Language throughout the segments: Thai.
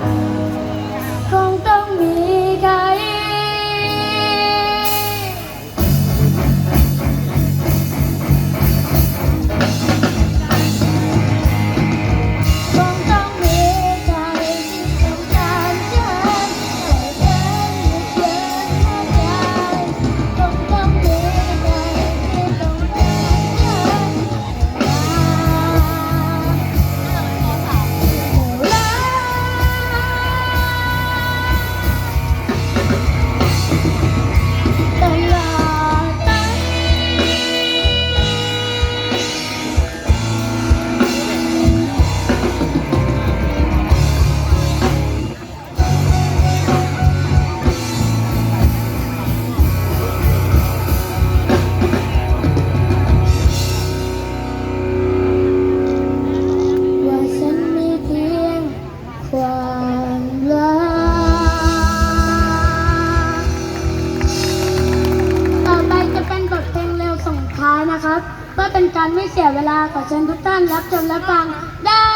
Bye. เป็นการไม่เสียเวลาขอเชิญทุกท่านรับชมและฟังได้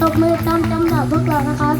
ตบมือตามจังหวะพวกเรานะครับ